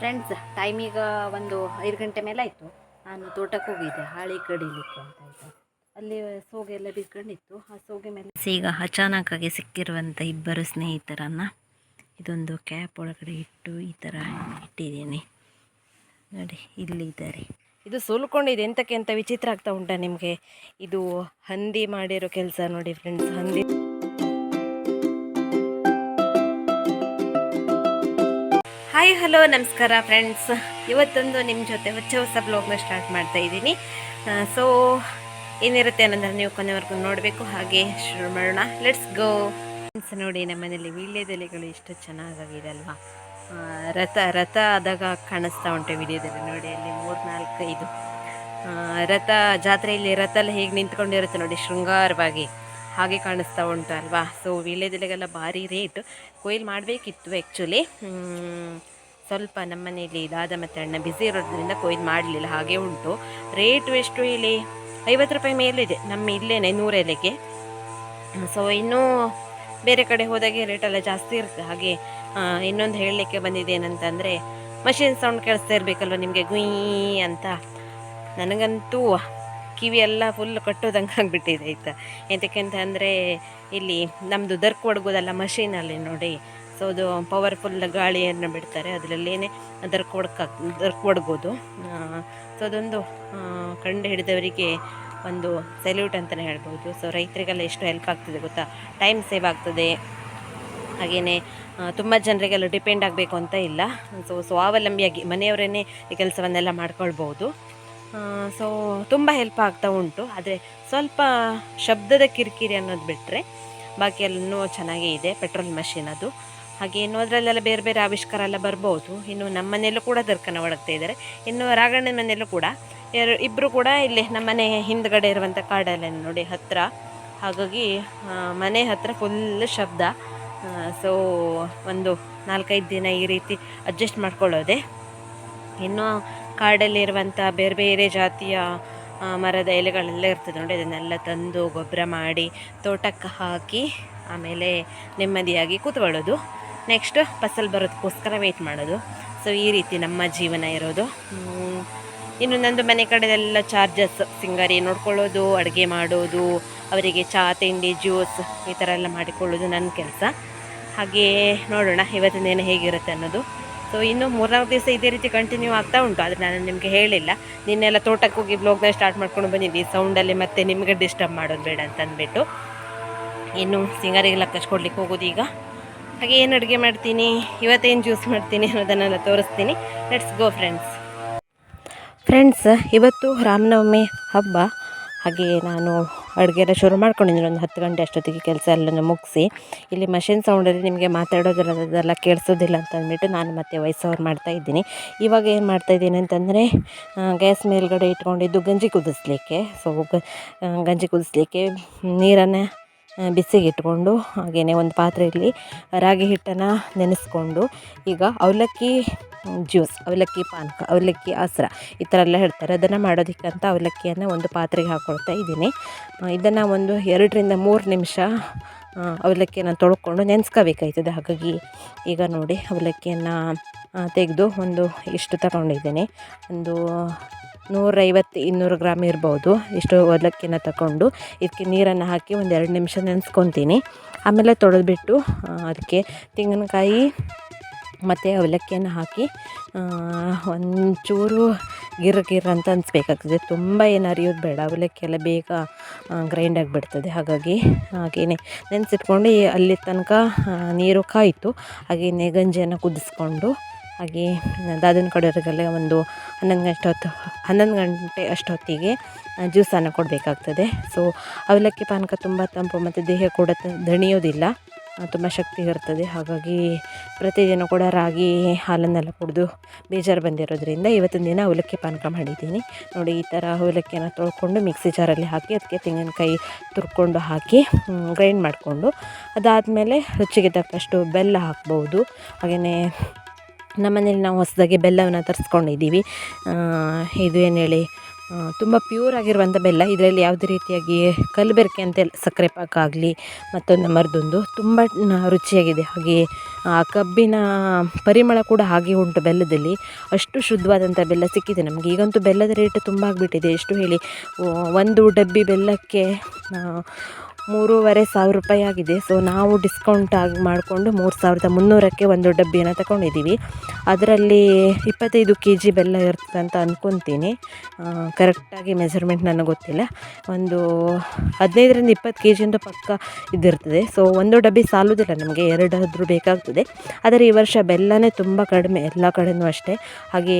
Friends ಟೈಮಿಗ ಒಂದು ಐದು ಗಂಟೆ ಮೇಲೆ ಆಯಿತು. ನಾನು ತೋಟಕ್ಕೆ ಹೋಗಿದ್ದೆ, ಹಾಳಿ ಕಡಿಲಿಕ್ಕೆ ಅಂತ ಆಯಿತು. ಅಲ್ಲಿ ಸೋಗೆ ಎಲ್ಲ ಬಿದ್ಕೊಂಡಿತ್ತು ಆ ಸೋಗೆ ಮೇಲೆ ಈಗ ಅಚಾನಕ್ಕಾಗಿ ಸಿಕ್ಕಿರುವಂಥ ಇಬ್ಬರು ಸ್ನೇಹಿತರನ್ನು ಇದೊಂದು ಕ್ಯಾಪ್ ಒಳಗಡೆ ಇಟ್ಟು ಈ ಥರ ಇಟ್ಟಿದ್ದೀನಿ. ನೋಡಿ ಇಲ್ಲಿದ್ದಾರೆ ಇದು ಸುಲ್ಕೊಂಡಿದೆ. ಎಂತಕ್ಕೆ ಅಂತ ವಿಚಿತ್ರ ಆಗ್ತಾ ಉಂಟಾ ನಿಮಗೆ? ಇದು ಹಂದಿ ಮಾಡಿರೋ ಕೆಲಸ ನೋಡಿ ಫ್ರೆಂಡ್ಸ್ ಹಂದಿ. ಹಾಯ್ ಹಲೋ ನಮಸ್ಕಾರ ಫ್ರೆಂಡ್ಸ್ ಇವತ್ತೊಂದು ನಿಮ್ಮ ಜೊತೆ ಹೊಚ್ಚ ಹೊಸ ಬ್ಲಾಗ್ನ ಸ್ಟಾರ್ಟ್ ಮಾಡ್ತಾ ಇದ್ದೀನಿ. ಸೊ ಏನಿರುತ್ತೆ ಅನ್ನೋದನ್ನು ನೀವು ಕೊನೆವರೆಗೂ ನೋಡಬೇಕು. ಹಾಗೆ ಶುರು ಮಾಡೋಣ. ಲೆಟ್ಸ್ ಗೋ ಫ್ರೆಂಡ್ಸ್ ನೋಡಿ ನಮ್ಮನೇಲಿ ವೀಳ್ಯದೆಲೆಗಳು ಎಷ್ಟು ಚೆನ್ನಾಗಿದೆ ಅಲ್ವಾ ರಥ ರಥ ಆದಾಗ ಕಾಣಿಸ್ತಾ ಉಂಟು ವೀಳ್ಯದೆಲೆ ನೋಡಿ, ಅಲ್ಲಿ ಮೂರು, ನಾಲ್ಕು, ಐದು. ರಥ, ಜಾತ್ರೆಯಲ್ಲಿ ರಥ ಎಲ್ಲ ಹೇಗೆ ನಿಂತ್ಕೊಂಡಿರುತ್ತೆ ನೋಡಿ, ಶೃಂಗಾರವಾಗಿ ಹಾಗೆ ಕಾಣಿಸ್ತಾ ಉಂಟು ಅಲ್ವಾ ಸೊ ವೀಳ್ಯದೆಲೆಗೆಲ್ಲ ಭಾರಿ ರೇಟ್ ಕೊಯ್ಲು ಮಾಡಬೇಕಿತ್ತು ಆ್ಯಕ್ಚುಲಿ ಸ್ವಲ್ಪ ನಮ್ಮ ಮನೆಯಲ್ಲಿ ದಾದ ಮತ್ತು ಅಣ್ಣ ಬಿಸಿ ಇರೋದ್ರಿಂದ ಕೊಯ್ದು ಮಾಡಲಿಲ್ಲ, ಹಾಗೆ ಉಂಟು. ರೇಟು ಎಷ್ಟು ಇಲ್ಲಿ ಐವತ್ತು ರೂಪಾಯಿ ಮೇಲಿದೆ ನಮ್ಮ ಇಲ್ಲೇನೆ ನೂರೆಲೆಗೆ ಸೊ ಇನ್ನೂ ಬೇರೆ ಕಡೆ ಹೋದಾಗೆ ರೇಟೆಲ್ಲ ಜಾಸ್ತಿ ಇರುತ್ತೆ. ಹಾಗೆ ಇನ್ನೊಂದು ಹೇಳಲಿಕ್ಕೆ ಬಂದಿದೆ ಏನಂತಂದರೆ ಮಷಿನ್ ಸೌಂಡ್ ಕೇಳಿಸ್ತಾ ಇರಬೇಕಲ್ವ ನಿಮಗೆ? ಗುಯ್ ಅಂತ. ನನಗಂತೂ ಕಿವಿ ಎಲ್ಲ ಫುಲ್ ಕಟ್ಟೋದಂಗೆ ಆಗಿಬಿಟ್ಟಿದೆ, ಆಯಿತಾ? ಎಂತಕ್ಕೆ ಅಂತ ಅಂದರೆ, ಇಲ್ಲಿ ನಮ್ಮದು ದರ್ಕ್ ಒಡಗೋದಲ್ಲ ಮಷೀನಲ್ಲಿ ನೋಡಿ. ಸೊ ಅದು ಪವರ್ಫುಲ್ ಗಾಳಿಯನ್ನು ಬಿಡ್ತಾರೆ. ಅದರಲ್ಲೇನೆ ಅದರ ಕೊಡ್ಕ, ಅದರ ಕೊಡ್ಬೋದು. ಸೊ ಅದೊಂದು ಕಂಡು ಹಿಡಿದವರಿಗೆ ಒಂದು ಸೆಲ್ಯೂಟ್ ಅಂತಲೇ ಹೇಳ್ಬೋದು. ಸೊ ರೈತರಿಗೆಲ್ಲ ಎಷ್ಟು ಹೆಲ್ಪ್ ಆಗ್ತದೆ ಗೊತ್ತಾ? ಟೈಮ್ ಸೇವ್ ಆಗ್ತದೆ. ಹಾಗೆಯೇ ತುಂಬ ಜನರಿಗೆಲ್ಲ ಡಿಪೆಂಡ್ ಆಗಬೇಕು ಅಂತ ಇಲ್ಲ. ಸೊ ಸ್ವಾವಲಂಬಿಯಾಗಿ ಮನೆಯವರೇ ಈ ಕೆಲಸವನ್ನೆಲ್ಲ ಮಾಡ್ಕೊಳ್ಬೋದು. ಸೊ ತುಂಬ ಹೆಲ್ಪ್ ಆಗ್ತಾ ಉಂಟು. ಆದರೆ ಸ್ವಲ್ಪ ಶಬ್ದದ ಕಿರಿಕಿರಿ ಅನ್ನೋದು ಬಿಟ್ಟರೆ ಬಾಕಿ ಎಲ್ಲನೂ ಚೆನ್ನಾಗೇ ಇದೆ. ಪೆಟ್ರೋಲ್ ಮಷಿನ್ ಅದು. ಹಾಗೆ ಇನ್ನು ಅದರಲ್ಲೆಲ್ಲ ಬೇರೆ ಬೇರೆ ಆವಿಷ್ಕಾರ ಎಲ್ಲ ಬರ್ಬೋದು. ಇನ್ನು ನಮ್ಮ ಮನೆಯಲ್ಲೂ ಕೂಡ ದರ್ಕನ ಒಳಗ್ತಾ ಇದ್ದಾರೆ. ಇನ್ನು ರಾಘಣ್ಣನ ಮನೆಯಲ್ಲೂ ಕೂಡ. ಎರಡು ಇಬ್ಬರು ಕೂಡ ಇಲ್ಲಿ ನಮ್ಮ ಮನೆ ಹಿಂದ್ಗಡೆ ಇರುವಂಥ ಕಾಡಲ್ಲಿ ನೋಡಿ ಹತ್ತಿರ ಹಾಗಾಗಿ ಮನೆ ಹತ್ತಿರ ಫುಲ್ ಶಬ್ದ. ಸೊ ಒಂದು ನಾಲ್ಕೈದು ದಿನ ಈ ರೀತಿ ಅಡ್ಜಸ್ಟ್ ಮಾಡ್ಕೊಳ್ಳೋದೆ. ಇನ್ನು ಕಾಡಲ್ಲಿರುವಂಥ ಬೇರೆ ಬೇರೆ ಜಾತಿಯ ಮರದ ಎಲೆಗಳೆಲ್ಲ ಇರ್ತದೆ ನೋಡಿ, ಅದನ್ನೆಲ್ಲ ತಂದು ಗೊಬ್ಬರ ಮಾಡಿ, ತೋಟಕ್ಕೆ ಹಾಕಿ, ಆಮೇಲೆ ನೆಮ್ಮದಿಯಾಗಿ ಕೂತ್ಕೊಳ್ಳೋದು. ನೆಕ್ಸ್ಟ್ ಫಸಲ್ ಬರೋದಕ್ಕೋಸ್ಕರ ವೆಯ್ಟ್ ಮಾಡೋದು. ಸೊ ಈ ರೀತಿ ನಮ್ಮ ಜೀವನ ಇರೋದು. ಇನ್ನು ನಂದು ಮನೆ ಕಡೆದೆಲ್ಲ ಚಾರ್ಜಸ್ ಸಿಂಗರಿ ನೋಡ್ಕೊಳ್ಳೋದು, ಅಡುಗೆ ಮಾಡೋದು, ಅವರಿಗೆ ಚಹಾ ತಿಂಡಿ ಜ್ಯೂಸ್ ಈ ಥರ ಎಲ್ಲ ಮಾಡಿಕೊಳ್ಳೋದು ನನ್ನ ಕೆಲಸ. ಹಾಗೆಯೇ ನೋಡೋಣ ಇವತ್ತಿನ ದಿನ ಹೇಗಿರುತ್ತೆ ಅನ್ನೋದು. ಸೊ ಇನ್ನು ಮೂರ್ನಾಲ್ಕು ದಿವಸ ಇದೇ ರೀತಿ ಕಂಟಿನ್ಯೂ ಆಗ್ತಾ ಉಂಟು. ಆದರೆ ನಾನು ನಿಮಗೆ ಹೇಳಿಲ್ಲ. ನಿನ್ನೆಲ್ಲ ತೋಟಕ್ಕೆ ಹೋಗಿ ಬ್ಲಾಗ್ನ ಸ್ಟಾರ್ಟ್ ಮಾಡ್ಕೊಂಡು ಬಂದಿದ್ದೀನಿ ಸೌಂಡಲ್ಲಿ ಮತ್ತೆ ನಿಮಗೆ ಡಿಸ್ಟರ್ಬ್ ಮಾಡೋದು ಬೇಡ ಅಂತ ಅಂದ್ಬಿಟ್ಟು ಇನ್ನು ಸಿಂಗಾರಿಗೆಲ್ಲ ಕಚ್ಕೊಡ್ಲಿಕ್ಕೆ ಹೋಗೋದು ಈಗ. ಹಾಗೆ ಏನು ಅಡುಗೆ ಮಾಡ್ತೀನಿ? ಇವತ್ತೇನು ಜ್ಯೂಸ್ ಮಾಡ್ತೀನಿ ಅನ್ನೋದನ್ನೆಲ್ಲ ತೋರಿಸ್ತೀನಿ. ಲೆಟ್ಸ್ ಗೋ ಫ್ರೆಂಡ್ಸ್ ಫ್ರೆಂಡ್ಸ್ ಇವತ್ತು ರಾಮನವಮಿ ಹಬ್ಬ. ಹಾಗೆ ನಾನು ಅಡುಗೆ ಎಲ್ಲ ಶುರು ಮಾಡ್ಕೊಂಡಿದ್ದೀನಿ. ಒಂದು ಹತ್ತು ಗಂಟೆ ಅಷ್ಟೊತ್ತಿಗೆ ಕೆಲಸ ಎಲ್ಲ ಮುಗಿಸಿ. ಇಲ್ಲಿ ಮಷಿನ್ ಸೌಂಡಲ್ಲಿ ನಿಮಗೆ ಮಾತಾಡೋದ್ರದ್ದೆಲ್ಲ ಕೇಳಿಸೋದಿಲ್ಲ ಅಂತ ಅಂದ್ಬಿಟ್ಟು ನಾನು ಮತ್ತೆ ವಾಯ್ಸ್ ಓವರ್ ಮಾಡ್ತಾ ಇದ್ದೀನಿ. ಇವಾಗ ಏನು ಮಾಡ್ತಾಯಿದ್ದೀನಿ ಅಂತಂದರೆ ಗ್ಯಾಸ್ ಮೇಲ್ಗಡೆ ಇಟ್ಕೊಂಡಿದ್ದು ಗಂಜಿ ಕುದಿಸ್ಲಿಕ್ಕೆ. ಸೊ ಗಂಜಿ ಕುದಿಸ್ಲಿಕ್ಕೆ ನೀರನ್ನು ಬಿಸಿಗೆ ಇಟ್ಕೊಂಡು ಹಾಗೆಯೇ ಒಂದು ಪಾತ್ರೆಯಲ್ಲಿ ರಾಗಿ ಹಿಟ್ಟನ್ನು ನೆನೆಸ್ಕೊಂಡು, ಈಗ ಅವಲಕ್ಕಿ ಜ್ಯೂಸ್, ಅವಲಕ್ಕಿ ಪಾನಕ, ಅವಲಕ್ಕಿ ಹಸ್ರ ಈ ಥರ ಎಲ್ಲ ಹೇಳ್ತಾರೆ. ಅದನ್ನು ಮಾಡೋದಕ್ಕಂತ ಅವಲಕ್ಕಿಯನ್ನು ಒಂದು ಪಾತ್ರೆಗೆ ಹಾಕ್ಕೊಳ್ತಾ ಇದ್ದೀನಿ. ಇದನ್ನು ಒಂದು ಎರಡರಿಂದ ಮೂರು ನಿಮಿಷ ಅವಲಕ್ಕಿಯನ್ನು ತೊಳ್ಕೊಂಡು ನೆನೆಸ್ಕೋಬೇಕಾಯ್ತದೆ. ಹಾಗಾಗಿ ಈಗ ನೋಡಿ ಅವಲಕ್ಕಿಯನ್ನು ತೆಗೆದು ಒಂದು ಇಷ್ಟು ತಗೊಂಡಿದ್ದೀನಿ. ಒಂದು ನೂರೈವತ್ತು ಇನ್ನೂರು ಗ್ರಾಮ್ ಇರ್ಬೋದು. ಇಷ್ಟು ಅವಲಕ್ಕಿನ ತಗೊಂಡು ಇದಕ್ಕೆ ನೀರನ್ನು ಹಾಕಿ ಒಂದು ಎರಡು ನಿಮಿಷ ನೆನೆಸ್ಕೊತೀನಿ. ಆಮೇಲೆ ತೊಳೆದ್ಬಿಟ್ಟು ಅದಕ್ಕೆ ತೆಂಗಿನಕಾಯಿ ಮತ್ತು ಅವಲಕ್ಕಿಯನ್ನು ಹಾಕಿ ಒಂಚೂರು ಗಿರ್ ಗಿರ್ ಅಂತ ಅನಿಸ್ಬೇಕಾಗ್ತದೆ. ತುಂಬ ಏನು ಅರಿಯೋದು ಬೇಡ. ಅವಲಕ್ಕಿ ಎಲ್ಲ ಬೇಗ ಗ್ರೈಂಡ್ ಆಗಿಬಿಡ್ತದೆ. ಹಾಗಾಗಿ ಹಾಗೆಯೇ ನೆನೆಸಿಟ್ಕೊಂಡು ಅಲ್ಲಿ ತನಕ ನೀರು ಕಾಯಿತು. ಹಾಗೇ ನೆಗಂಜಿಯನ್ನು ಕುದಿಸ್ಕೊಂಡು ಹಾಗೆ ದಾದನ ಕಡೆಯವರಿಗೆಲ್ಲ ಒಂದು ಹನ್ನೊಂದು ಗಂಟೆ ಹೊತ್ತು, ಹನ್ನೊಂದು ಗಂಟೆ ಅಷ್ಟೊತ್ತಿಗೆ ಜ್ಯೂಸನ್ನು ಕೊಡಬೇಕಾಗ್ತದೆ. ಸೊ ಅವಲಕ್ಕಿ ಪಾನಕ ತುಂಬ ತಂಪು ಮತ್ತು ದೇಹ ಕೂಡ ದಣಿಯೋದಿಲ್ಲ. ತುಂಬ ಶಕ್ತಿ ಇರ್ತದೆ. ಹಾಗಾಗಿ ಪ್ರತಿದಿನ ಕೂಡ ರಾಗಿ ಹಾಲನ್ನೆಲ್ಲ ಕುಡಿದು ಬೇಜಾರು ಬಂದಿರೋದ್ರಿಂದ ಇವತ್ತಿನ ದಿನ ಅವಲಕ್ಕಿ ಪಾನಕ ಮಾಡಿದ್ದೀನಿ. ನೋಡಿ, ಈ ಥರ ಅವಲಕ್ಕಿಯನ್ನು ತೊಳ್ಕೊಂಡು ಮಿಕ್ಸಿ ಜಾರಲ್ಲಿ ಹಾಕಿ, ಅದಕ್ಕೆ ತೆಂಗಿನಕಾಯಿ ತುರ್ಕೊಂಡು ಹಾಕಿ ಗ್ರೈಂಡ್ ಮಾಡಿಕೊಂಡು ಅದಾದಮೇಲೆ ರುಚಿಗೆ ತಕ್ಕಷ್ಟು ಬೆಲ್ಲ ಹಾಕ್ಬೋದು. ಹಾಗೆಯೇ ನಮ್ಮನೇಲಿ ನಾವು ಹೊಸದಾಗಿ ಬೆಲ್ಲವನ್ನು ತರಿಸ್ಕೊಂಡಿದ್ದೀವಿ. ಇದು ಏನು ಹೇಳಿ ತುಂಬ ಪ್ಯೂರ್ ಆಗಿರುವಂಥ ಬೆಲ್ಲ. ಇದರಲ್ಲಿ ಯಾವುದೇ ರೀತಿಯಾಗಿ ಕಲಬೆರಕೆ ಅಂತ ಸಕ್ಕರೆ ಪಾಕ ಆಗಲಿ, ಮತ್ತೊಂದು ಮರದೊಂದು ತುಂಬ ರುಚಿಯಾಗಿದೆ. ಹಾಗೆ ಆ ಕಬ್ಬಿನ ಪರಿಮಳ ಕೂಡ ಹಾಗೆ ಉಂಟು ಬೆಲ್ಲದಲ್ಲಿ. ಅಷ್ಟು ಶುದ್ಧವಾದಂಥ ಬೆಲ್ಲ ಸಿಕ್ಕಿದೆ ನಮಗೆ. ಈಗಂತೂ ಬೆಲ್ಲದ ರೇಟ್ ತುಂಬ ಆಗಿಬಿಟ್ಟಿದೆ. ಎಷ್ಟು ಹೇಳಿ ಒಂದು ಡಬ್ಬಿ ಬೆಲ್ಲಕ್ಕೆ ಮೂರುವರೆ ಸಾವಿರ ರೂಪಾಯಿ ಆಗಿದೆ. ಸೊ ನಾವು ಡಿಸ್ಕೌಂಟ್ ಆಗಿ ಮಾಡಿಕೊಂಡು ಮೂರು ಸಾವಿರದ ಮುನ್ನೂರಕ್ಕೆ ಒಂದು ಡಬ್ಬಿಯನ್ನು ತಗೊಂಡಿದ್ದೀವಿ. ಅದರಲ್ಲಿ ಇಪ್ಪತ್ತೈದು ಕೆ ಜಿ ಬೆಲ್ಲ ಇರ್ತದೆ ಅಂತ ಅಂದ್ಕೊತೀನಿ ಕರೆಕ್ಟಾಗಿ ಮೆಜರ್ಮೆಂಟ್ ನನಗೆ ಗೊತ್ತಿಲ್ಲ. ಒಂದು ಹದಿನೈದರಿಂದ ಇಪ್ಪತ್ತು ಕೆ ಜಿಯಿಂದ ಪಕ್ಕ ಇದಿರ್ತದೆ. ಸೊ ಒಂದು ಡಬ್ಬಿ ಸಾಲುವುದಿಲ್ಲ ನಮಗೆ, ಎರಡಾದರೂ ಬೇಕಾಗ್ತದೆ. ಆದರೆ ಈ ವರ್ಷ ಬೆಲ್ಲನೇ ತುಂಬ ಕಡಿಮೆ, ಎಲ್ಲ ಕಡೆಯೂ ಅಷ್ಟೇ. ಹಾಗೆ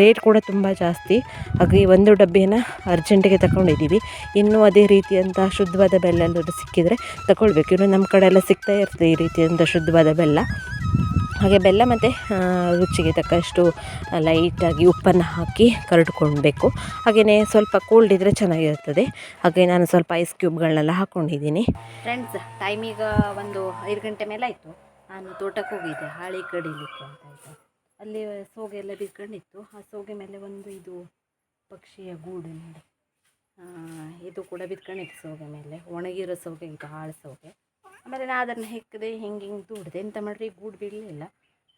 ರೇಟ್ ಕೂಡ ತುಂಬ ಜಾಸ್ತಿ. ಹಾಗೆ ಒಂದು ಡಬ್ಬಿಯನ್ನು ಅರ್ಜೆಂಟಿಗೆ ತಗೊಂಡಿದ್ದೀವಿ. ಇನ್ನೂ ಅದೇ ರೀತಿಯಂಥ ಶುದ್ಧವಾದ ಬೆಲ್ಲ ಎಲ್ಲರೂ ಸಿಕ್ಕಿದರೆ ತಗೊಳ್ಬೇಕು. ಇನ್ನು ನಮ್ಮ ಕಡೆ ಎಲ್ಲ ಸಿಗ್ತಾ ಇರ್ತದೆ ಈ ರೀತಿಯಿಂದ ಶುದ್ಧವಾದ ಬೆಲ್ಲ. ಹಾಗೆ ಬೆಲ್ಲ ಮತ್ತು ರುಚಿಗೆ ತಕ್ಕಷ್ಟು ಲೈಟಾಗಿ ಉಪ್ಪನ್ನು ಹಾಕಿ ಕರಡ್ಕೊಳ್ಬೇಕು. ಹಾಗೆಯೇ ಸ್ವಲ್ಪ ಕೋಲ್ಡ್ ಇದ್ದರೆ ಚೆನ್ನಾಗಿರ್ತದೆ ಹಾಗೆ ನಾನು ಸ್ವಲ್ಪ ಐಸ್ ಕ್ಯೂಬ್ಗಳನ್ನೆಲ್ಲ ಹಾಕ್ಕೊಂಡಿದ್ದೀನಿ ಫ್ರೆಂಡ್ಸ್ ಟೈಮಿಗೆ ಒಂದು ಐದು ಗಂಟೆ ಮೇಲೆ ಆಯಿತು. ನಾನು ತೋಟಕ್ಕೆ ಹೋಗಿದ್ದೆ, ಹಾಳಿ ಕಡಿಲಿಕ್ಕೆ ಅಂತ ಆಯಿತು. ಅಲ್ಲಿ ಸೋಗೆ ಎಲ್ಲ ಬಿದ್ಕೊಂಡಿತ್ತು ಆ ಸೋಗೆ ಮೇಲೆ ಒಂದು ಇದು ಪಕ್ಷಿಯ ಗೂಡು ನೋಡಿ. ಇದು ಕೂಡ ಬಿತ್ಕೊಂಡಿತ್ತು ಸೋಗೆ ಮೇಲೆ, ಒಣಗಿರೋ ಸೋಗೆ ಇದು ಹಾಳು ಸೋಗೆ. ಆಮೇಲೆ ನಾ ಅದನ್ನು ಹೆಕ್ಕದೆ ಹಿಂಗೆ ಹಿಂಗೆ ದುಡ್ದೆ ಎಂತ ಮಾಡಿರಿ? ಗೂಡು ಬೀಳಲಿಲ್ಲ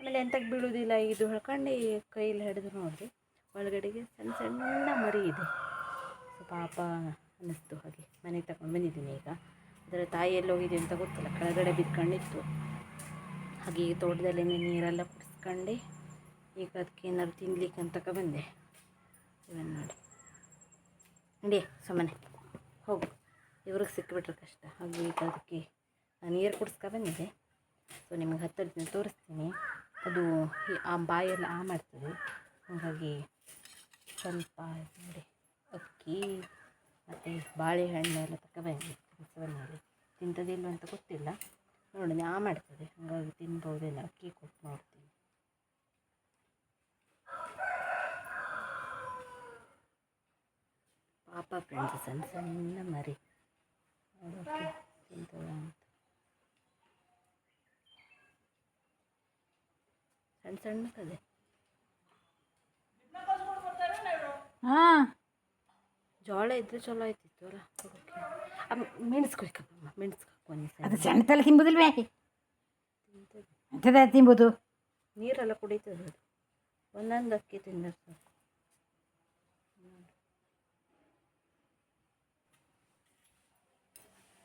ಆಮೇಲೆ ಎಂತಕ್ಕೆ ಬೀಳೋದಿಲ್ಲ? ಇದು ಹೇಳ್ಕೊಂಡು ಕೈಯಲ್ಲಿ ಹಿಡಿದು ನೋಡಿದೆ ಒಳಗಡೆಗೆ ಸಣ್ಣ ಸಣ್ಣ ಮರಿ ಇದೆ. ಪಾಪ ಅನ್ನಿಸ್ತು ಹಾಗೆ. ಮನೆಗೆ ತಗೊಂಡು ಬಂದಿದ್ದೀನಿ ಈಗ. ಅದರ ತಾಯಿ ಎಲ್ಲಿ ಹೋಗಿದೆ ಅಂತ ಗೊತ್ತಿಲ್ಲ. ಕೆಳಗಡೆ ಬಿತ್ಕೊಂಡಿತ್ತು ಹಾಗೆ ಈ ತೋಟದಲ್ಲಿ ನೀರೆಲ್ಲ ಕುಡಿಸ್ಕೊಂಡು. ಈಗ ಅದಕ್ಕೆ ಏನಾದ್ರು ತಿನ್ಲಿಕ್ಕೆ ಅಂತ ಬಂದೆ. ಇವನ್ನ ನೋಡಿ. ನಡಿ, ಸುಮ್ಮನೆ. ಹೋಗು. ಇವ್ರಿಗೆ ಸಿಕ್ಕಿಬಿಟ್ರೆ ಕಷ್ಟ. ಹಾಗೆ ಈಗ ಅದಕ್ಕೆ ನಾನು ನೀರು ಕುಡಿಸ್ಕೊ ಬಂದಿದ್ದೆ. ಸೊ ನಿಮಗೆ ಹತ್ತಿರ ತೋರಿಸ್ತೀನಿ. ಅದು ಆ ಬಾಯಲ್ಲಿ ಆ ಮಾಡ್ತದೆ ಹಾಗಾಗಿ ಸ್ವಲ್ಪ ನೋಡಿ ಅಕ್ಕಿ ಮತ್ತು ಬಾಳೆಹಣ್ಣು ಎಲ್ಲ ತಗೊಬಂದಿ ಕೆಲಸವನ್ನಲ್ಲಿ ತಿಂತದಿಲ್ಲ ಅಂತ ಗೊತ್ತಿಲ್ಲ. ನೋಡಿ ಆ ಮಾಡ್ತದೆ. ಹಾಗಾಗಿ ತಿನ್ಬೋದೇನೋ ಅಕ್ಕಿ ಕೊಟ್ಟು ನೋಡ್ತೀನಿ ಪಾಪ ಫ್ರೆಂಡ್ಸ್ ಸಣ್ಣ ಸಣ್ಣ ಮರಿ. ನೋಡೋಕೆ ತಿಂತದ ಅಂತ. ಸಣ್ಣ ಸಣ್ಣಕ್ಕದೆ ಹಾಂ. ಜೋಳ ಇದ್ರೆ ಚಲೋ ಆಯ್ತಿತ್ತು ಅಲ್ಲ ಕೊಡೋಕೆ ಮೆಣಸು ಕೊಯ್ಕಪ್ಪ ಮೆಣಸು ಹಾಕ್ಕೊಂಡು ಅದು ಸಣ್ಣ ತಲೆ ತಿಂಬುದಿಲ್ವೇ ತಿಂತದೆ. ತಿಂಬುದು ನೀರೆಲ್ಲ ಕುಡಿತದೆ ಒಂದೊಂದು ಅಕ್ಕಿ ತಿಂದರೆ ಸಾಕು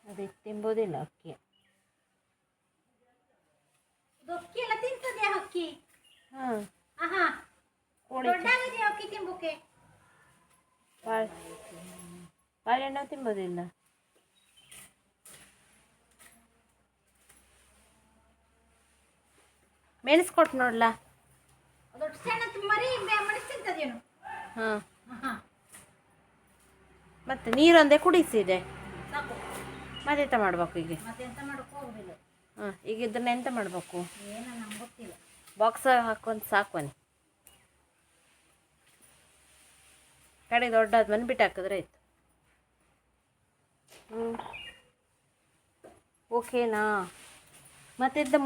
ಅದು ತಿಂಬೋದಿಲ್ಲ ಅಕ್ಕಿ. ಅಕ್ಕಿ ಎಲ್ಲ ತಿಂತದೆ ಅಕ್ಕಿ? ಹಾಂ. ದೊಡ್ಡಾಗಿದೆ ಅಕ್ಕಿ ತಿಂಬುಕೆ ಬಾಳೆ ಬಾಳೆಹಣ್ಣು ತಿಂಬೋದಿಲ್ಲ ಮೆಣಸು ಕೊಟ್ಟು ನೋಡ್ಲ? ದೊಡ್ಡ ಸಣ್ಣ ಮರಿ ಮಣಿ ತಿಂತದೇನು ಹಾಂ. ಹಾಂ ಮತ್ತೆ ನೀರೊಂದೇ ಕುಡಿಸಿದೆ ಸಾಕು ಮತ್ತೆಂತ ಮಾಡ್ಬೇಕು ಈಗ ಮತ್ತೆ ಎಂತ ಈಗ ಹೋಗುದಿಲ್ಲ. ಹಾಂ ಈಗ ಇದನ್ನ ಎಂತ ಮಾಡಬೇಕು? ಬಾಕ್ಸ್ ಹಾಕೊಂಡು ಸಾಕ್ವನಿ ಕಡೆ ದೊಡ್ಡಾದ್ಮೇಲೆ ಬಿಟ್ಟು ಹಾಕಿದ್ರೆ ಆಯ್ತು. ಹ್ಞೂ ಓಕೆನಾ?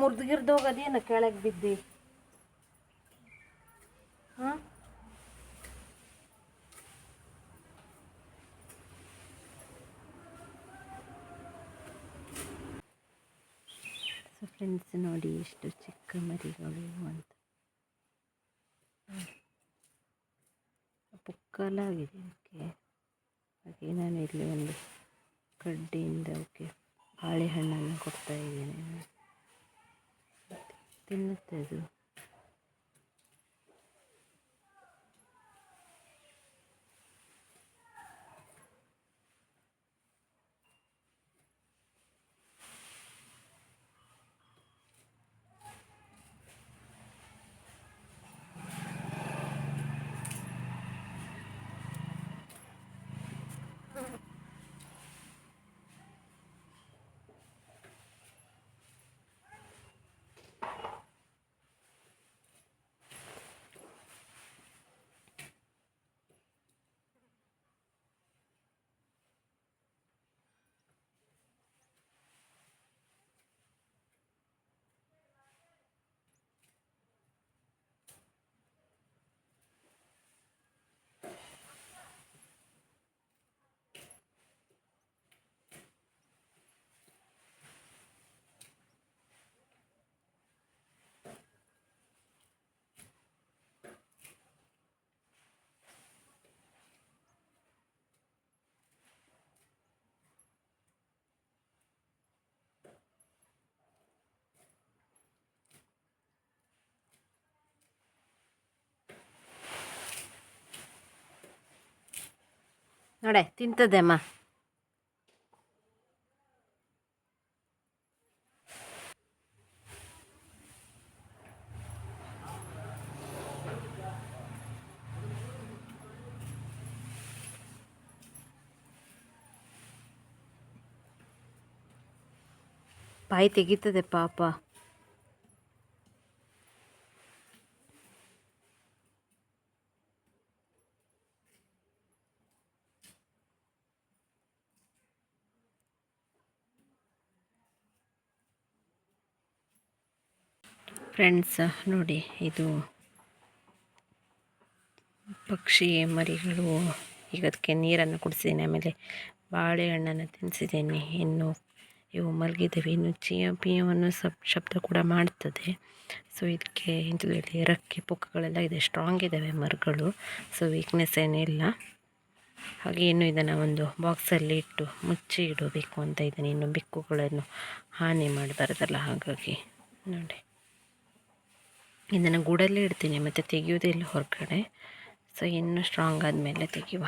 ಮುರಿದ್ಗಿರ್ದು ಹೋಗೋದೇನು ಕೆಳಗೆ ಬಿದ್ದಿ? ಹಾಂ? ಸೊ ಫ್ರೆಂಡ್ಸ್ ನೋಡಿ ಎಷ್ಟು ಚಿಕ್ಕ ಮರಿಗಳು ಅಂತ. ಪುಕ್ಕಲಾಗಿದೆ ಅದಕ್ಕೆ ಹಾಗೆ ನಾನು ಇಲ್ಲಿ ಒಂದು ಕಡ್ಡಿಯಿಂದ ಅವಕ್ಕೆ ಬಾಳೆಹಣ್ಣನ್ನು ಕೊಡ್ತಾ ಇದ್ದೇನೆ. ತಿನ್ನುತ್ತೆ ಅದು ನೋಡೆ ತಿಂತದೆ ಅಮ್ಮ. ಬಾಯಿ ತೆಗೀತದೆ ಪಾಪ. ಫ್ರೆಂಡ್ಸ್, ನೋಡಿ ಇದು ಪಕ್ಷಿ ಮರಿಗಳು. ಈಗ ಅದಕ್ಕೆ ನೀರನ್ನು ಕುಡಿಸಿದ್ದೀನಿ, ಆಮೇಲೆ ಬಾಳೆಹಣ್ಣನ್ನು ತಿನ್ನಿಸಿದ್ದೀನಿ. ಇನ್ನು ಇವು ಮಲಗಿದ್ದಾವೆ. ಇನ್ನು ಚಿಯ ಪಿಯವನ್ನು ಸಬ್ ಶಬ್ದ ಕೂಡ ಮಾಡ್ತದೆ. ಸೊ ಇದಕ್ಕೆ ಇಂಥದ್ರಲ್ಲಿ ರೆಕ್ಕೆ ಪುಕ್ಕಗಳೆಲ್ಲ ಇದೆ. ಸ್ಟ್ರಾಂಗ್ ಇದ್ದಾವೆ ಮರಗಳು. ಸೊ ವೀಕ್ನೆಸ್ ಏನಿಲ್ಲ ಹಾಗೆ ಇನ್ನು ಇದನ್ನು ಒಂದು ಬಾಕ್ಸಲ್ಲಿ ಇಟ್ಟು ಮುಚ್ಚಿ ಇಡಬೇಕು ಅಂತ ಇದ್ದೀನಿ. ಇನ್ನು ಬೆಕ್ಕುಗಳನ್ನು ಹಾನಿ ಮಾಡಬಾರ್ದಲ್ಲ. ಹಾಗಾಗಿ ನೋಡಿ. ಇದನ್ನು ಗೂಡಲ್ಲೇ ಇಡ್ತೀನಿ, ಮತ್ತು ತೆಗೆಯೋದಿಲ್ಲ ಹೊರಗಡೆ. ಸೊ ಇನ್ನೂ ಸ್ಟ್ರಾಂಗ್ ಆದಮೇಲೆ ತೆಗೆಯುವ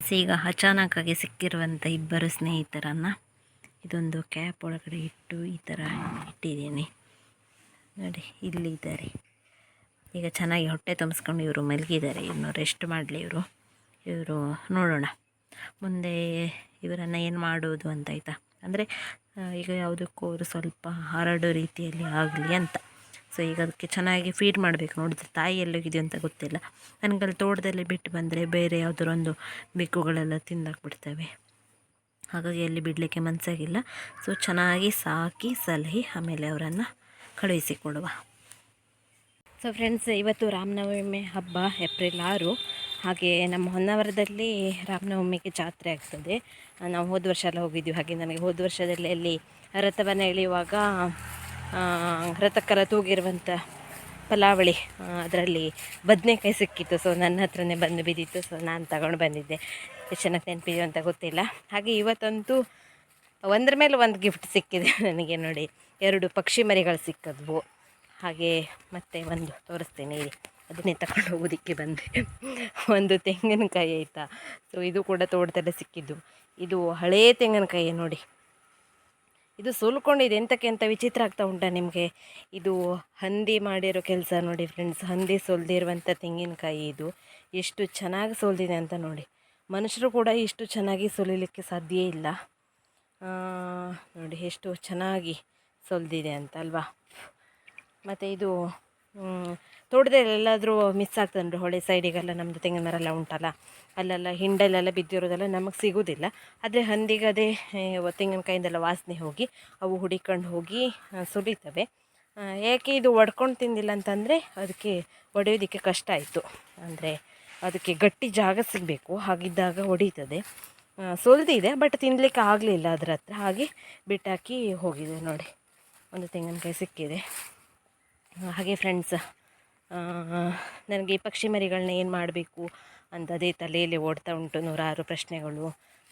ಈಗ ಅಚಾನಕ್ಕಾಗಿ ಸಿಕ್ಕಿರುವಂಥ ಇಬ್ಬರು ಸ್ನೇಹಿತರನ್ನು ಇದೊಂದು ಕ್ಯಾಪ್ ಒಳಗಡೆ ಇಟ್ಟು ಈ ಥರ ಇಟ್ಟಿದ್ದೀನಿ. ನೋಡಿ, ಇಲ್ಲಿದ್ದಾರೆ. ಈಗ ಚೆನ್ನಾಗಿ ಹೊಟ್ಟೆ ತುಂಬಿಸ್ಕೊಂಡು ಇವರು ಮಲಗಿದ್ದಾರೆ. ಇನ್ನು ರೆಸ್ಟ್ ಮಾಡಲಿ ಇವರು. ಇವರು ನೋಡೋಣ. ಮುಂದೆ ಇವರನ್ನು ಏನು ಮಾಡೋದು ಅಂತ ಆಯಿತಾ? ಅಂದರೆ ಈಗ ಯಾವುದಕ್ಕೂ ಅವರು ಸ್ವಲ್ಪ ಹರಡೋ ರೀತಿಯಲ್ಲಿ ಆಗಲಿ ಅಂತ. ಸೊ ಈಗ ಅದಕ್ಕೆ ಚೆನ್ನಾಗಿ ಫೀಡ್ ಮಾಡಬೇಕು. ನೋಡಿದ್ರೆ ತಾಯಿ ಎಲ್ಲೋಗಿದೆಯೋ ಅಂತ ಗೊತ್ತಿಲ್ಲ. ನನಗಲ್ಲಿ ತೋಟದಲ್ಲಿ ಬಿಟ್ಟು ಬಂದರೆ ಬೇರೆ ಯಾವುದರೊಂದು ಬೆಕ್ಕುಗಳೆಲ್ಲ ತಿಂದಾಕ್ಬಿಡ್ತವೆ. ಹಾಗಾಗಿ ಅಲ್ಲಿ ಬಿಡಲಿಕ್ಕೆ ಮನಸ್ಸಾಗಿಲ್ಲ. ಸೊ ಚೆನ್ನಾಗಿ ಸಾಕಿ ಸಲಹಿ ಆಮೇಲೆ ಅವರನ್ನು ಕಳುಹಿಸಿಕೊಡುವ ಸೊ ಫ್ರೆಂಡ್ಸ್ ಇವತ್ತು ರಾಮನವಮಿ ಹಬ್ಬ, ಏಪ್ರಿಲ್ ಆರು. ಹಾಗೆ ನಮ್ಮ ಹೊನ್ನಾವರದಲ್ಲಿ ರಾಮನವಮಿಗೆ ಜಾತ್ರೆ ಆಗ್ತದೆ. ನಾವು ಹೋದ ವರ್ಷ ಎಲ್ಲ ಹೋಗಿದ್ದೀವಿ ಹಾಗೆ ನನಗೆ ಹೋದ ವರ್ಷದಲ್ಲಿ ಅಲ್ಲಿ ರಥವನ್ನು ಎಳೆಯುವಾಗ ರಥಕ್ಕರ ತೂಗಿರುವಂಥ ಪಲಾವಳಿ ಅದರಲ್ಲಿ ಬದನೆಕಾಯಿ ಸಿಕ್ಕಿತ್ತು. ಸೊ ನನ್ನ ಹತ್ರನೇ ಬಂದು ಬಿದ್ದಿತ್ತು. ಸೊ ನಾನು ತಗೊಂಡು ಬಂದಿದ್ದೆ. ಎಷ್ಟು ಚೆನ್ನಾಗಿ ನೆನಪಿದೆಯೋ ಅಂತ ಗೊತ್ತಿಲ್ಲ. ಹಾಗೆ ಇವತ್ತಂತೂ ಒಂದರ ಮೇಲೆ ಒಂದು ಗಿಫ್ಟ್ ಸಿಕ್ಕಿದೆ ನನಗೆ ನೋಡಿ. ಎರಡು ಪಕ್ಷಿ ಮರಿಗಳು ಸಿಕ್ಕದ್ವು. ಹಾಗೆ ಮತ್ತೆ ಒಂದು ತೋರಿಸ್ತೇನೆ ಇಲ್ಲಿ. ಅದನ್ನೇ ತಗೊಂಡು ಹೋಗೋದಕ್ಕೆ ಬಂದೆ. ಒಂದು ತೆಂಗಿನಕಾಯಿ ಆಯಿತಾ? ಸೊ ಇದು ಕೂಡ ತೋಟದಲ್ಲೇ ಸಿಕ್ಕಿದ್ದು. ಇದು ಹಳೇ ತೆಂಗಿನಕಾಯಿ ನೋಡಿ. ಇದು ಸುಲ್ಕೊಂಡಿದೆ. ಎಂತಕ್ಕೆ ಅಂತ ವಿಚಿತ್ರ ಆಗ್ತಾ ಉಂಟಾ ನಿಮಗೆ? ಇದು ಹಂದಿ ಮಾಡಿರೋ ಕೆಲಸ ನೋಡಿ ಫ್ರೆಂಡ್ಸ್ ಹಂದಿ ಸೋಲ್ದಿರುವಂಥ ತೆಂಗಿನಕಾಯಿ ಇದು. ಎಷ್ಟು ಚೆನ್ನಾಗಿ ಸೋಲ್ದಿದೆ ಅಂತ ನೋಡಿ. ಮನುಷ್ಯರು ಕೂಡ ಇಷ್ಟು ಚೆನ್ನಾಗಿ ಸುಲಿಲಿಕ್ಕೆ ಸಾಧ್ಯ ಇಲ್ಲ. ನೋಡಿ, ಎಷ್ಟು ಚೆನ್ನಾಗಿ ಸೊಲ್ದಿದೆ ಅಂತ ಅಲ್ವಾ? ಮತ್ತು ಇದು ತೋಟದಲ್ಲೆಲ್ಲಾದರೂ ಮಿಸ್ ಆಗ್ತದೆ ನೋಡಿ ಹೊಳೆ ಸೈಡಿಗೆಲ್ಲ ನಮ್ಮದು ತೆಂಗಿನ ಮರ ಎಲ್ಲ ಉಂಟಲ್ಲ, ಅಲ್ಲೆಲ್ಲ ಹಿಂಡಲ್ಲೆಲ್ಲ ಬಿದ್ದಿರೋದೆಲ್ಲ ನಮಗೆ ಸಿಗೋದಿಲ್ಲ. ಆದರೆ ಹಂದಿಗೆ ಅದೇ ತೆಂಗಿನಕಾಯಿಂದೆಲ್ಲ ವಾಸನೆ ಹೋಗಿ, ಅವು ಹುಡಿಕೊಂಡು ಹೋಗಿ ಸುಲಿತವೆ. ಯಾಕೆ ಇದು ಒಡ್ಕೊಂಡು ತಿಂದಿಲ್ಲ ಅಂತಂದರೆ ಅದಕ್ಕೆ ಒಡೆಯೋದಕ್ಕೆ ಕಷ್ಟ ಆಯಿತು. ಅಂದರೆ ಅದಕ್ಕೆ ಗಟ್ಟಿ ಜಾಗ ಸಿಗಬೇಕು, ಹಾಗಿದ್ದಾಗ ಹೊಡೀತದೆ ಸುಲಿದಿದೆ ಬಟ್ ತಿನ್ನಲಿಕ್ಕೆ ಆಗಲಿಲ್ಲ ಅದರ ಹತ್ರ. ಹಾಗೆ ಬಿಟ್ಟಾಕಿ ಹೋಗಿದೆ ನೋಡಿ. ಒಂದು ತೆಂಗಿನಕಾಯಿ ಸಿಕ್ಕಿದೆ. ಹಾಗೆ ಫ್ರೆಂಡ್ಸ್ ನನಗೆ ಈ ಪಕ್ಷಿ ಮರಿಗಳನ್ನ ಏನು ಮಾಡಬೇಕು ಅಂತ ಅದೇ ತಲೆಯಲ್ಲಿ ಓಡ್ತಾ ಉಂಟು ನೂರಾರು ಪ್ರಶ್ನೆಗಳು.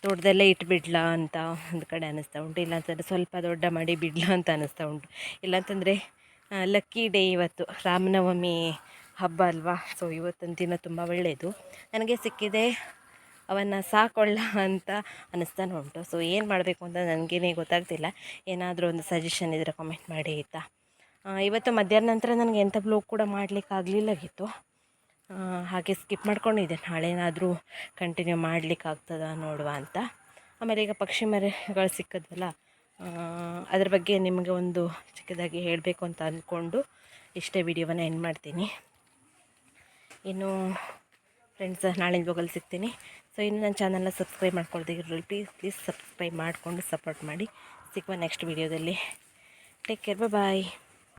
ದೊಡ್ಡದಲ್ಲೇ ಇಟ್ಬಿಡ್ಲಾ ಅಂತ ಒಂದು ಕಡೆ ಅನ್ನಿಸ್ತಾ ಉಂಟು, ಇಲ್ಲಾಂತಂದರೆ ಸ್ವಲ್ಪ ದೊಡ್ಡ ಮಾಡಿ ಬಿಡ್ಲಾ ಅಂತ ಅನ್ನಿಸ್ತಾ ಉಂಟು. ಇಲ್ಲಾಂತಂದರೆ ಲಕ್ಕಿ ಡೇ ಇವತ್ತು ರಾಮನವಮಿ ಹಬ್ಬ ಅಲ್ವಾ? ಸೊ ಇವತ್ತೊಂದು ದಿನ ತುಂಬ ಒಳ್ಳೆಯದು ನನಗೆ ಸಿಕ್ಕಿದೆ ಅವನ್ನು ಸಾಕೊಳ್ಳ ಅಂತ ಅನ್ನಿಸ್ತಾನೆ ಉಂಟು. ಸೊ ಏನು ಮಾಡಬೇಕು ಅಂತ ನನಗೇನೇ ಗೊತ್ತಾಗ್ತಿಲ್ಲ. ಏನಾದರೂ ಒಂದು ಸಜೆಷನ್ ಇದ್ದರೆ ಕಾಮೆಂಟ್ ಮಾಡಿ ಆಯಿತಾ? ಇವತ್ತು ಮಧ್ಯಾಹ್ನ ನಂತರ ನನಗೆ ಎಂಥ ಬ್ಲೋಗ್ ಕೂಡ ಮಾಡಲಿಕ್ಕೆ ಆಗಲಿಲ್ಲಾಗಿತ್ತು. ಹಾಗೆ ಸ್ಕಿಪ್ ಮಾಡ್ಕೊಂಡಿದ್ದೆ. ನಾಳೆ ಏನಾದರೂ ಕಂಟಿನ್ಯೂ ಮಾಡಲಿಕ್ಕೆ ಆಗ್ತದ ನೋಡುವ ಅಂತ. ಆಮೇಲೆ ಈಗ ಪಕ್ಷಿ ಮರೆಗಳು ಸಿಕ್ಕದಲ್ಲ ಅದ್ರ ಬಗ್ಗೆ ನಿಮಗೆ ಒಂದು ಚಿಕ್ಕದಾಗಿ ಹೇಳಬೇಕು ಅಂತ ಅಂದ್ಕೊಂಡು ಇಷ್ಟೇ ವಿಡಿಯೋವನ್ನು ಎಂಡ್ ಮಾಡ್ತೀನಿ. ಇನ್ನು ಫ್ರೆಂಡ್ಸ್ ನಾಳೆ ಬ್ಲಾಗಲ್ಲಿ ಸಿಗ್ತೀನಿ. ಸೊ ಇನ್ನು ನನ್ನ ಚಾನಲ್ನ ಸಬ್ಸ್ಕ್ರೈಬ್ ಮಾಡ್ಕೊಳ್ದಿರೋರು ಪ್ಲೀಸ್ ಪ್ಲೀಸ್ ಸಬ್ಸ್ಕ್ರೈಬ್ ಮಾಡಿಕೊಂಡು ಸಪೋರ್ಟ್ ಮಾಡಿ. ಸಿಗುವ ನೆಕ್ಸ್ಟ್ ವಿಡಿಯೋದಲ್ಲಿ ಟೇಕ್ ಕೇರ್ ಬಾಯ್